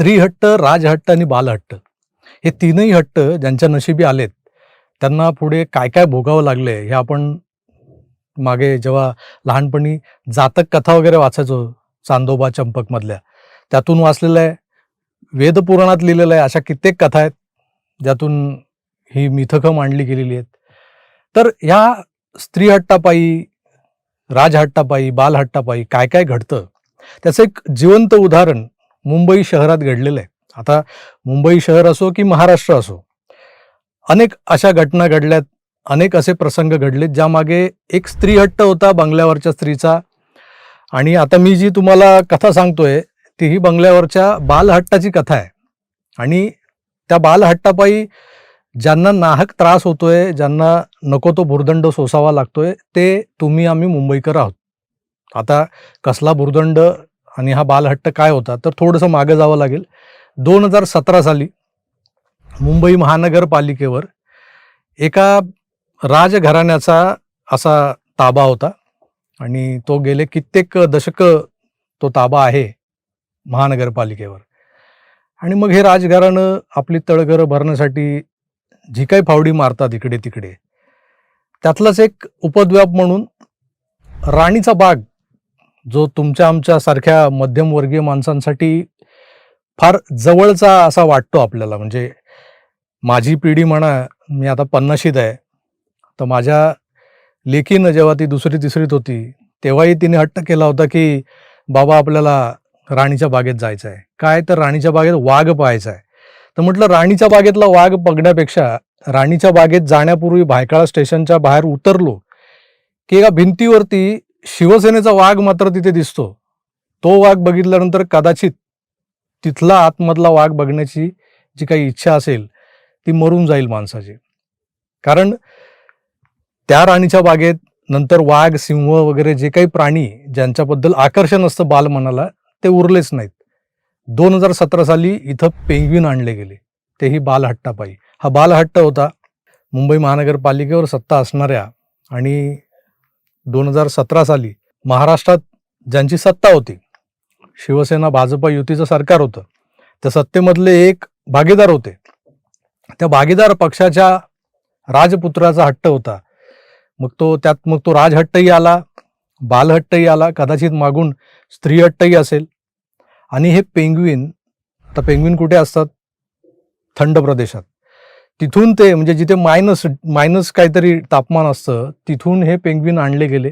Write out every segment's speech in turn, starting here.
स्त्रीहट्ट राजहट्ट आणि बालहट्ट. हे तीनही हट्ट ज्यांच्या नशिबी आलेत त्यांना पुढे काय काय भोगावं लागले हे आपण मागे जेव्हा लहानपणी जातक कथा वगैरे वाचायचो चांदोबा चंपकमधल्या त्यातून वाचलेलं आहे वेदपुराणात लिहिलेलं आहे अशा कित्येक कथा आहेत ज्यातून ही मिथकं मांडली गेलेली आहेत. तर ह्या स्त्रीहट्टापायी राजहट्टापायी बालहट्टापायी काय काय घडतं? त्याचं एक जिवंत उदाहरण मुंबई शहरात घडलेलं आहे. आता मुंबई शहर असो की महाराष्ट्र असो अनेक अशा घटना घडल्यात अनेक असे प्रसंग घडलेत ज्यामागे एक स्त्रीहट्ट होता बंगल्यावरच्या स्त्रीचा. आणि आता मी जी तुम्हाला कथा सांगतोय ती ही बंगल्यावरच्या बालहट्टाची कथा आहे. आणि त्या बालहट्टापायी ज्यांना नाहक त्रास होतोय ज्यांना नको तो भुर्दंड सोसावा लागतोय ते तुम्ही आम्ही मुंबईकर आहोत. आता कसला भुर्दंड आणि हा बालहट्ट काय होता? तर थोडंसं मागं जावं लागेल. दोन हजार सतरा साली मुंबई महानगरपालिकेवर एका राजघराण्याचा असा ताबा होता आणि तो गेले कित्येक दशक तो ताबा आहे महानगरपालिकेवर. आणि मग हे राजघराणं आपली तळघरं भरण्यासाठी जी काही फावडी मारतात इकडे तिकडे त्यातलाच एक उपद्व्याप म्हणून राणीचा बाग जो तुमच्या आमच्या सारख्या मध्यमवर्गीय माणसांसाठी फार जवळचा असा वाटतो आपल्याला. म्हणजे माझी पिढी म्हणा मी आता पन्नाशीत आहे. तर माझ्या लेकीनं जेव्हा ती दुसरी तिसरीत होती तेव्हाही तिने हट्ट केला होता की बाबा आपल्याला राणीच्या बागेत जायचं आहे काय तर राणीच्या बागेत वाघ पाहायचा आहे. तर म्हटलं राणीच्या बागेतला वाघ बघण्यापेक्षा राणीच्या बागेत जाण्यापूर्वी भायकाळा स्टेशनच्या बाहेर उतरलो की एका भिंतीवरती शिवसेनेचा वाघ मात्र तिथे दिसतो. तो वाघ बघितल्यानंतर कदाचित तिथला आतमधला वाघ बघण्याची जी काही इच्छा असेल ती मरून जाईल माणसाची. कारण त्या राणीच्या बागेत नंतर वाघ सिंह वगैरे जे काही प्राणी ज्यांच्याबद्दल आकर्षण असतं बालमनाला ते उरलेच नाहीत. दोन हजार सतरा साली इथं पेंग्विन आणले गेले. तेही बालहट्टापायी हा बालहट्ट होता. मुंबई महानगरपालिकेवर सत्ता असणाऱ्या आणि दोन हजार सतरा साली महाराष्ट्रात ज्यांची सत्ता होती शिवसेना भाजप युतीचं सरकार होतं त्या सत्तेमधले एक भागीदार होते. त्या भागीदार पक्षाच्या राजपुत्राचा हट्ट होता. मग तो त्यात मग तो राजहट्टही आला बालहट्टही आला कदाचित मागून स्त्रीहट्टही असेल. आणि हे पेंग्विन आता पेंग्विन कुठे असतात? थंड प्रदेशात. तिथून ते म्हणजे जिथे मायनस मायनस काहीतरी तापमान असतं तिथून हे पेंग्विन आणले गेले.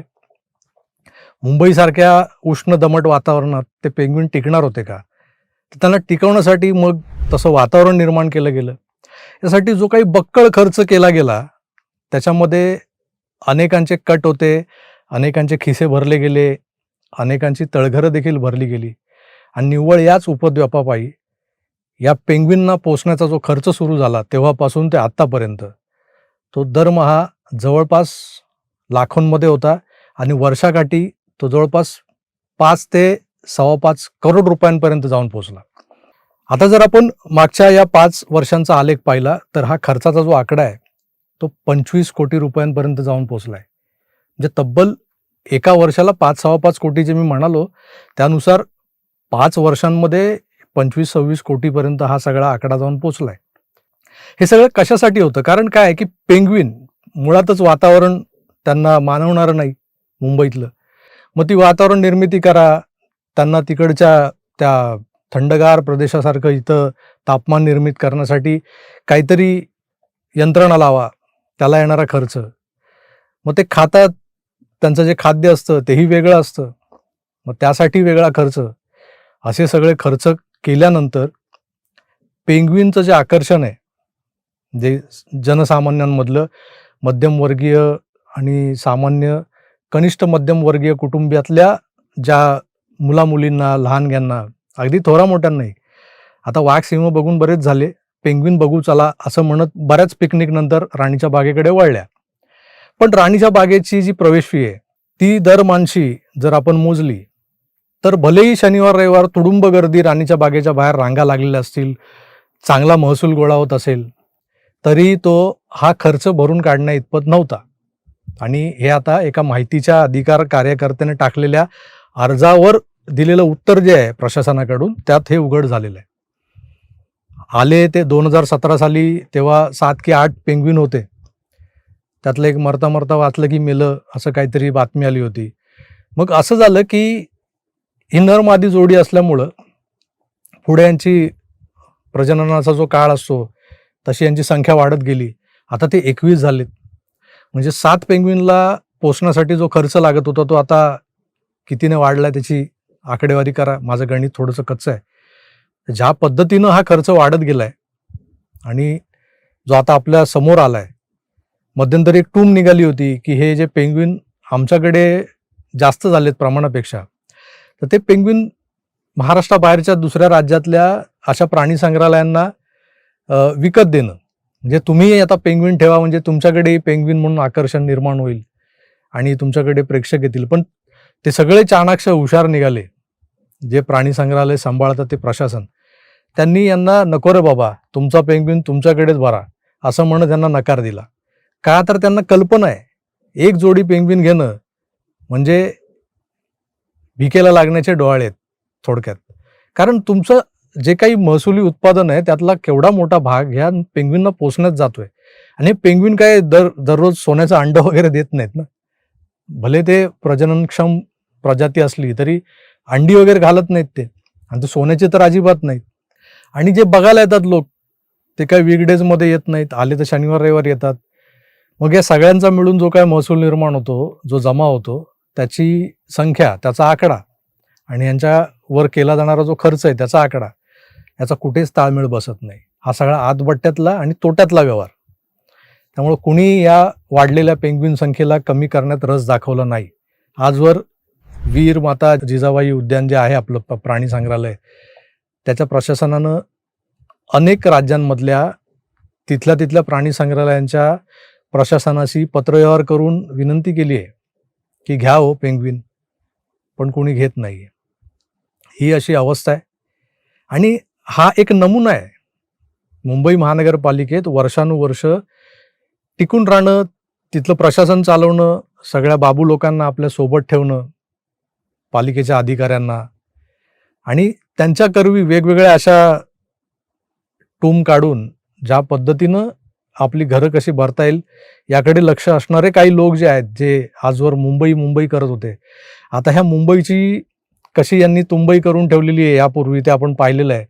मुंबईसारख्या उष्ण दमट वातावरणात ते पेंग्विन टिकणार होते का? त्यांना टिकवण्यासाठी मग तसं वातावरण निर्माण केलं गेलं. यासाठी जो काही बक्कळ खर्च केला गेला त्याच्यामध्ये अनेकांचे कट होते अनेकांचे खिसे भरले गेले अनेकांची तळघरं देखील भरली गेली. आणि निव्वळ याच उपद्व्यापापायी या पेंग्विनना पोचण्याचा जो खर्च सुरू झाला तेव्हापासून ते आत्तापर्यंत तो दरमहा जवळपास लाखोंमध्ये होता आणि वर्षाकाठी तो जवळपास पाच ते सव्वा पाच करोड रुपयांपर्यंत जाऊन पोचला. आता जर आपण मागच्या या पाच वर्षांचा आलेख पाहिला तर हा खर्चाचा जो आकडा आहे तो पंचवीस कोटी रुपयांपर्यंत जाऊन पोचला आहे म्हणजे तब्बल एका वर्षाला पाच सव्वा पाच कोटी जे मी म्हणालो त्यानुसार पाच वर्षांमध्ये पंचवीस सव्वीस कोटीपर्यंत हा सगळा आकडा जाऊन पोचलाय. हे सगळं कशासाठी होतं? कारण काय आहे की पेंग्विन मुळातच वातावरण त्यांना मानवणारं नाही मुंबईतलं. मग ती वातावरण निर्मिती करा. त्यांना तिकडच्या त्या थंडगार प्रदेशासारखं इथं तापमान निर्मित करण्यासाठी काहीतरी यंत्रणा लावा. त्याला येणारा खर्च. मग ते खातात. त्यांचं जे खाद्य असतं तेही वेगळं असतं. मग त्यासाठी वेगळा खर्च. असे सगळे खर्च केल्यानंतर पेंग्विनचं जे आकर्षण आहे जे जनसामान्यांमधलं मध्यमवर्गीय आणि सामान्य कनिष्ठ मध्यमवर्गीय कुटुंबियातल्या ज्या मुलामुलींना लहानग्यांना अगदी थोरा मोठ्यांनाही आता वाघ सिंह बघून बरेच झाले पेंग्विन बघू चला असं म्हणत बऱ्याच पिकनिक नंतर राणीच्या बागेकडे वळल्या. पण राणीच्या बागेची जी प्रवेश फी आहे ती दर मानशी जर आपण मोजली तर भलेही शनिवार रविवार तुडुंब गर्दी राणीच्या बागेच्या बाहेर रांगा लागलेल्या असतील चांगला महसूल गोळा होत असेल तरी तो हा खर्च भरून काढण्या इतपत नव्हता. आणि हे आता एका माहितीच्या अधिकार कार्यकर्त्याने टाकलेल्या अर्जावर दिलेलं उत्तर जे आहे प्रशासनाकडून त्यात हे उघड झालेलं आहे. आले ते दोन हजार सतरा साली तेव्हा सात की आठ पेंग्विन होते. त्यातलं एक मरता मरता वाचलं की मेलं असं काहीतरी बातमी आली होती. मग असं झालं की ही नर मादी जोडी असल्यामुळं पुढे यांची प्रजननाचा जो काळ असतो तशी यांची संख्या वाढत गेली. आता ते एकवीस झालेत. म्हणजे सात पेंग्विनला पोसण्यासाठी जो खर्च लागत होता तो आता कितीने वाढला त्याची आकडेवारी करा. माझं गणित थोडंसं कच्चं आहे. ज्या पद्धतीनं हा खर्च वाढत गेलाय आणि जो आता आपल्यासमोर आलाय मध्यंतरी एक टूम निघाली होती की हे जे पेंग्विन आमच्याकडे जास्त झालेत प्रमाणापेक्षा तर ते पेंग्विन महाराष्ट्राबाहेरच्या दुसऱ्या राज्यातल्या अशा प्राणी संग्रहालयांना विकत देणं. म्हणजे तुम्ही आता पेंग्विन ठेवा म्हणजे तुमच्याकडे पेंग्विन म्हणून आकर्षण निर्माण होईल आणि तुमच्याकडे प्रेक्षक येतील. पण ते सगळे चाणाक्ष हुशार निघाले. जे प्राणी संग्रहालय सांभाळतात ते प्रशासन. त्यांनी यांना नको रे बाबा तुमचा पेंग्विन तुमच्याकडेच भरा. असं म्हणत त्यांना नकार दिला. का तर त्यांना कल्पना आहे. एक जोडी पेंग्विन घेणं म्हणजे भिकेला लागण्याचे डोहाळे आहेत थोडक्यात. कारण तुमचं जे काही महसुली उत्पादन आहे त्यातला केवढा मोठा भाग ह्या पेंग्विनना पोचण्यात जातोय. आणि पेंग्विन काय दर दररोज सोन्याचं अंड वगैरे देत नाहीत ना? भले ते प्रजननक्षम प्रजाती असली तरी अंडी वगैरे घालत नाहीत ते. आणि ते सोन्याचे तर अजिबात नाहीत. आणि जे बघायला येतात लोक ते काय वीकडेजमध्ये येत नाहीत आले तर शनिवार रविवार येतात. मग या सगळ्यांचा मिळून जो काय महसूल निर्माण होतो जो जमा होतो त्याची संख्या त्याचा आकडा आणि यांच्यावर केला जाणारा जो खर्च आहे त्याचा आकडा याचा कुठेच ताळमेळ बसत नाही. हा सगळा आतबट्ट्यातला आणि तोट्यातला व्यवहार. त्यामुळं कुणी या वाढलेल्या पेंग्विन संख्येला कमी करण्यात रस दाखवला नाही. आजवर वीर माता जिजाबाई उद्यान जे आहे आपलं प्राणी संग्रहालय त्याच्या प्रशासनानं अनेक राज्यांमधल्या तिथल्या तिथल्या प्राणी संग्रहालयांच्या प्रशासनाशी पत्रव्यवहार करून विनंती केली आहे. की घ्या हो पेंग्विन पण कोणी घेत नाही ही अशी अवस्था आहे. आणि हा एक नमुना आहे. मुंबई महानगरपालिकेत वर्षानुवर्ष टिकून राहणं तिथलं प्रशासन चालवणं सगळ्या बाबू लोकांना आपल्यासोबत ठेवणं पालिकेच्या अधिकाऱ्यांना आणि त्यांच्या करवी वेगवेगळ्या अशा टूम काढून ज्या पद्धतीनं आपली घरं कशी भरता येईल याकडे लक्ष असणारे काही लोक जे आहेत जे आजवर मुंबई मुंबई करत होते. आता ह्या मुंबईची कशी यांनी तुंबई करून ठेवलेली आहे यापूर्वी ते आपण पाहिलेलं आहे.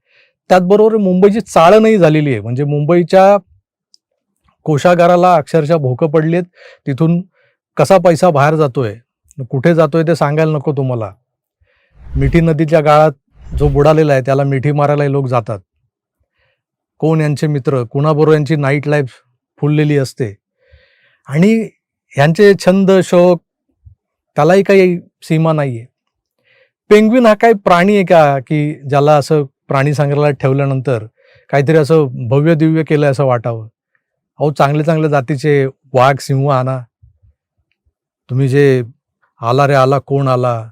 त्याचबरोबर मुंबईची चाळणही झालेली आहे. म्हणजे मुंबईच्या कोशागाराला अक्षरशः भोकं पडलेत. तिथून कसा पैसा बाहेर जातोय कुठे जातोय ते सांगायला नको तुम्हाला. मिठी नदीच्या गाळात जो बुडालेला आहे त्याला मिठी मारायला लोक जातात. कोण यांचे मित्र कुणाबरोबर यांची नाईट लाईफ फुललेली असते? आणि ह्यांचे छंद शौक त्यालाही काही सीमा नाहीये. पेंग्विन हा काही प्राणी आहे का की ज्याला असं प्राणी संग्रहालयात ठेवल्यानंतर काहीतरी असं भव्य दिव्य केलं असं वाटावं? अहो चांगले चांगले जातीचे वाघ सिंह आणा तुम्ही जे आला रे आला कोण आला?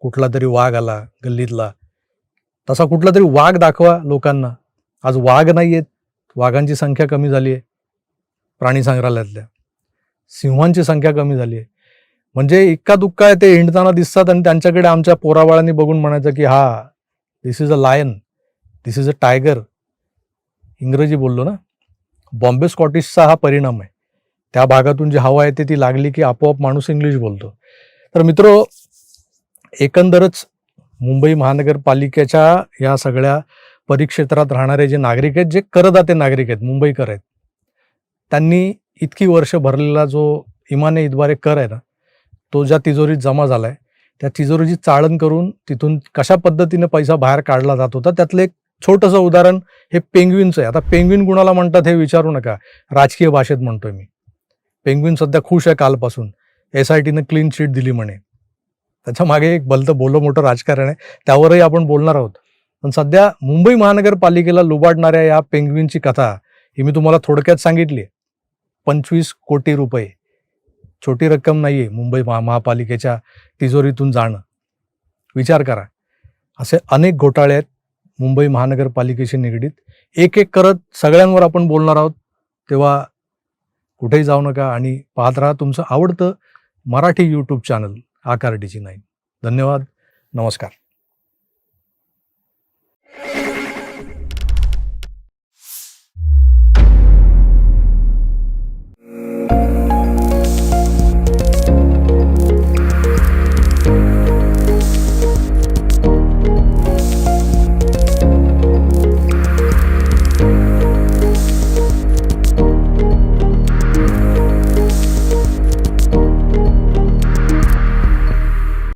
कुठला तरी वाघ आला गल्लीतला. तसा कुठला तरी वाघ दाखवा लोकांना. आज वाघ नाही आहेत वाघांची संख्या कमी झाली आहे प्राणी संग्रहालयातल्या सिंहांची संख्या कमी झाली आहे म्हणजे इक्का दुक्का आहे ते हिंडताना दिसतात आणि त्यांच्याकडे आमच्या पोराबाळांनी बघून म्हणायचं की हा this is a lion this is a tiger इंग्रजी बोललो ना? बॉम्बे स्कॉटिशचा हा परिणाम आहे. त्या भागातून जी हवा येते ती लागली की आपोआप माणूस इंग्लिश बोलतो. तर मित्र एकंदरच मुंबई महानगरपालिकेच्या या सगळ्या परिक्षेत्रात राहणारे जे नागरिक आहेत जे करदाते नागरिक आहेत मुंबईकर आहेत त्यांनी इतकी वर्ष भरलेला जो इमाने इतबारे कर आहे ना तो ज्या तिजोरीत जमा झालाय त्या तिजोरीची चाळण करून तिथून कशा पद्धतीने पैसा बाहेर काढला जात होता त्यातलं एक छोटंसं उदाहरण हे पेंग्विनचं आहे. आता पेंग्विन कुणाला म्हणतात हे विचारू नका राजकीय भाषेत म्हणतोय मी. पेंग्विन सध्या खुश आहे कालपासून एस आय टीनं क्लीन चिट दिली म्हणे. त्याच्यामागे एक भलतं बोलं मोठं राजकारण आहे त्यावरही आपण बोलणार आहोत. पण सध्या मुंबई महानगरपालिकेला लुबाडणाऱ्या या पेंग्विनची कथा ही मी तुम्हाला थोडक्यात सांगितली. पंचवीस कोटी रुपये. छोटी रक्कम नाही आहे मुंबई महा महापालिकेच्या तिजोरीतून जाणं. विचार करा. असे अनेक घोटाळे आहेत मुंबई महानगरपालिकेशी निगडीत. एक एक करत सगळ्यांवर आपण बोलणार आहोत. तेव्हा कुठेही जाऊ नका आणि पाहत राहा तुमचं आवडतं Marathi YouTube channel Aakar DG nine. धन्यवाद. नमस्कार.